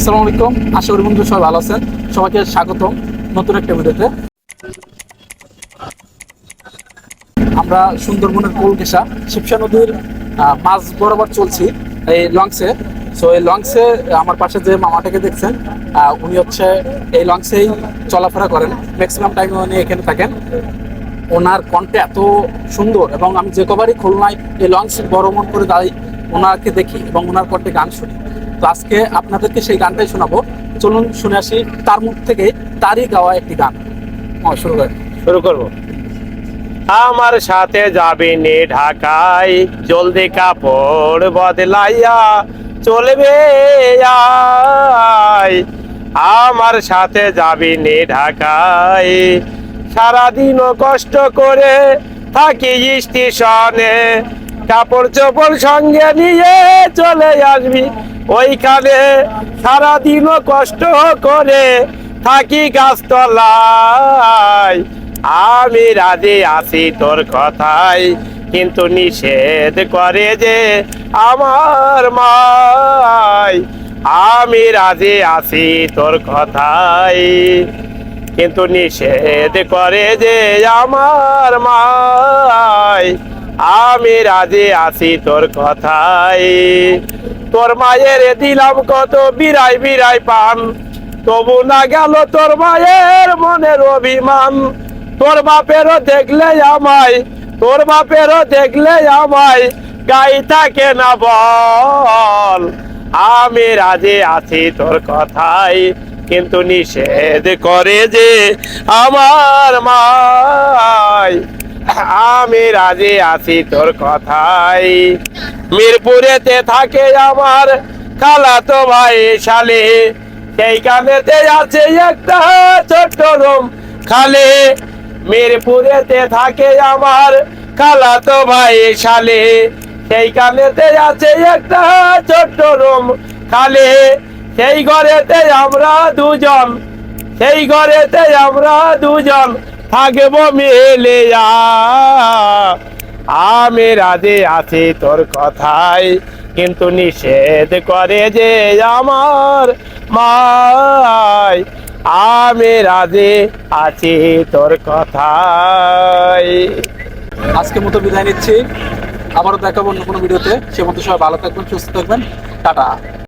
আসসালামু আলাইকুম। আশা করি বন্ধু সবাই ভালো আছেন। সবাইকে স্বাগতম নতুন একটা ভিডিওতে। আমরা সুন্দরবনের কোলকেশা, শিবসা নদীর মাঝ বরাবর চলছি এই লঞ্চে। সো এই লঞ্চে আমার পাশে যে মামাটাকে দেখছেন উনি হচ্ছে এই লঞ্চেই চলাফেরা করেন। ম্যাক্সিমাম টাইমে উনি এখানে থাকেন। ওনার কণ্ঠে এত সুন্দর এবং আমি যে কবারই খুলনায় এই লঞ্চ বড় মন করে দাঁড়াই, ওনাকে দেখি এবং ওনার কণ্ঠে গান শুনি। তো আজকে আপনাদেরকে সেই গানটাই শোনাবো। চলুন শুনে আসি তার মুখ থেকে তারই গাওয়া একটি গান। শুরু করেন। শুরু করব। আমার সাথে যাবি নে ঢাকায়, জলদি কাপড় বদলাইয়া চলবে আমার সাথে যাবি নে ঢাকায়, সারাদিনও কষ্ট করে থাকি স্টেশনে। কাপড় চোপড় সঙ্গে নিয়ে চলে আসবি ওইখানে সারাদিনও কষ্ট করে থাকি গাছতলায়। আমি রাজি আছি তোর কথাই কিন্তু নিষেধ করে যে আমার মাই আমি রাজি আছি তোর কথাই কিন্তু নিষেধ করে যে আমার মাই আমি রাজে আছি তোর কথাই। তোর মায়ের দিলাম কত বিরাই বিরাই পান তবু না গেল তোর মায়ের মনের অভিমান। তোর বাপেরও দেখলে আমায়, তোর বাপেরও দেখলে আমায়, গাই থাকে না বল। আমি রাজে আছি তোর কথাই, কিন্তু নিষেধ করে যে আমার মাই আমি রাজি আছি তোর কথাই। মিরপুরেতে থাকে আমার খালা তো ভাই শালে। সেইখানেতে আছে একটা ছোট্ট রুম খালে। মিরপুরেতে থাকে আমার খালা তো ভাই শালে। সেইখানেতে আছে একটা ছোট্ট রুম খালে। সেই ঘরেতে আমরা দুজন। সেই ঘরেতে আমরা দুজন। থাকব মিলে আমি রাজি আছি তোর কথাই, কিন্তু নিষেধ করে যে আমার মাই। আমি রাজি আছি তোর কথাই। আজকে মতো বিদায় নিচ্ছি। আবারও দেখাবো অন্য কোনো ভিডিওতে। সে মতো সবাই ভালো থাকবেন, সুস্থ থাকবেন। টাটা।